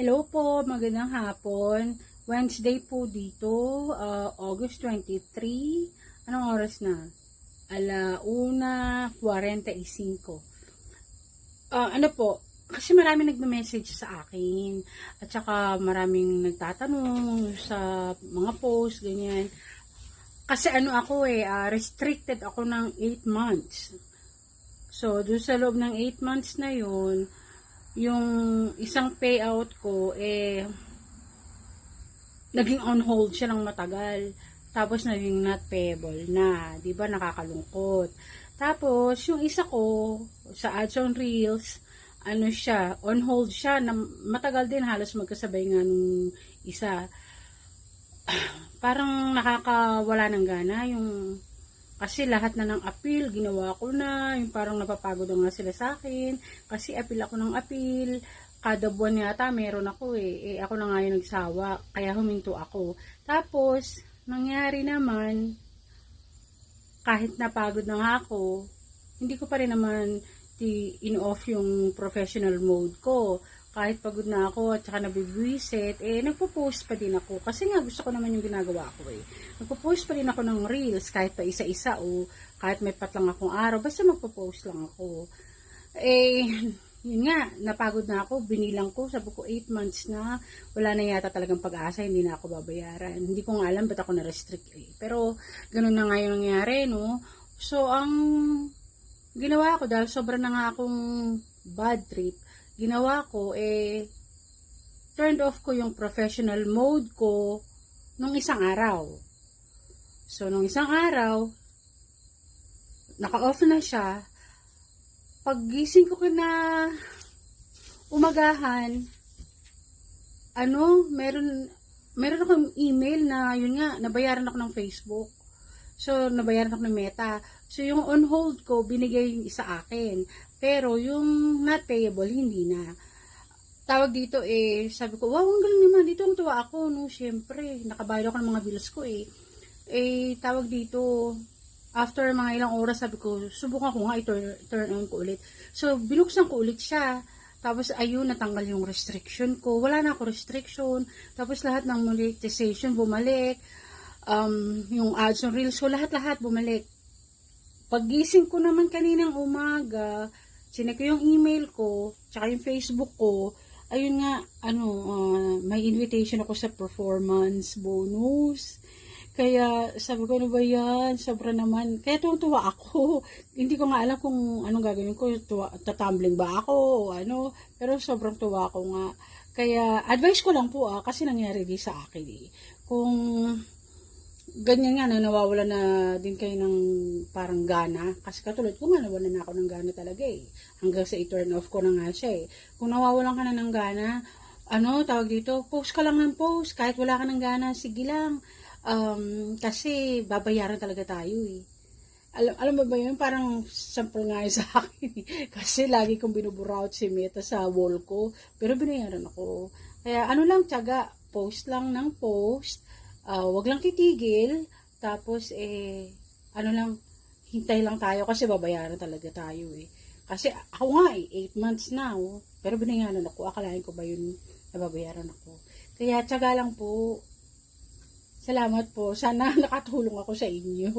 Hello po, magandang hapon. Wednesday po dito, uh, August 23. Anong oras na? Ala una 45. Ah, ano po, kasi marami nagme-message sa akin. At saka maraming nagtatanong sa mga post, ganyan. Kasi ano ako eh, ah, restricted ako ng 8 months. So, doon sa loob ng 8 months na yun, yung isang payout ko, eh, naging on hold siya ng matagal. Tapos, naging not payable na. ba Nakakalungkot. Tapos, yung isa ko, sa ads on reels, ano siya, on hold siya, na matagal din, halos magkasabay nga nung isa. Parang nakakawala ng gana, yung kasi lahat na ng appeal, ginawa ko na, yung parang napapagod na sila sa akin, kasi appeal ako ng appeal, kada buwan yata meron ako eh, eh ako na nga yung nagsawa, kaya huminto ako. Tapos, nangyari naman, kahit napagod na ako, hindi ko pa rin naman in-off yung professional mode ko. Kahit pagod na ako at saka nabibwisit, eh, nagpo-post pa din ako. Kasi nga, gusto ko naman yung ginagawa ko eh. Nagpo-post pa din ako ng reels, kahit pa isa-isa o kahit may patlang akong araw, basta magpo-post lang ako. Eh, yun nga, napagod na ako, binilang ko, sabi ko 8 months na, wala na yata talagang pag-asa, hindi na ako babayaran. Hindi ko nga alam ba't ako na-restrict eh. Pero, ganun na nga yung nangyari, no? So, ang ginawa ko, dahil sobra na nga akong bad trip, ginawa ko, eh, turned off ko yung professional mode ko nung isang araw. So, nung isang araw, naka-off na siya, paggising ko na umagahan, ano, meron, meron akong email na, yun nga, nabayaran ako ng Facebook. So, nabayaran ako ng Meta. So, yung on hold ko, binigay isa akin. Pero, yung not payable, hindi na. Tawag dito eh, sabi ko, wow, ang galing naman. Dito ang tuwa ako, no, syempre. Nakabayad ako ng mga bills ko eh. Eh, tawag dito, after mga ilang oras, sabi ko, subukan ko nga, i-turn turn on ko ulit. So, binuksan ko ulit siya. Tapos, ayun, natanggal yung restriction ko. Wala na ako restriction. Tapos, lahat ng monetization bumalik. Um, yung ads on reels ko, lahat-lahat bumalik. Paggising ko naman kaninang umaga, sinek ko yung email ko, tsaka yung Facebook ko, ayun nga, ano, ah, may invitation ako sa performance bonus. Kaya sabi ko, ano ba yan? Sobra naman. Kaya tuwang-tuwa ako. Hindi ko nga alam kung anong gagawin ko. Tuwa, tatumbling ba ako o ano. Pero sobrang tuwa ako nga. Kaya advice ko lang po ah, kasi nangyari din sa akin eh. Kung ganyan nga na nawawala na din kayo ng parang gana. Kasi katulad ko nga nawala na ako ng gana talaga eh. Hanggang sa i-turn off ko na nga siya eh. Kung nawawalan ka na ng gana, ano, tawag dito, post ka lang ng post. Kahit wala ka ng gana, sige lang. Um, kasi babayaran talaga tayo eh. Alam, alam mo ba yun? Parang sample nga sa akin. eh. Kasi lagi kong binuburaut si Meta sa wall ko. Pero binayaran ako. Kaya ano lang, tiyaga, post lang ng post. Ah, wag lang titigil. Tapos, eh, ano lang, hintay lang tayo kasi babayaran talaga tayo eh. Kasi ako nga eh, 8 months na oh. Pero binayaran ako. Akalain ko ba yun nababayaran ako. Kaya tiyaga lang po. Salamat po. Sana nakatulong ako sa inyo.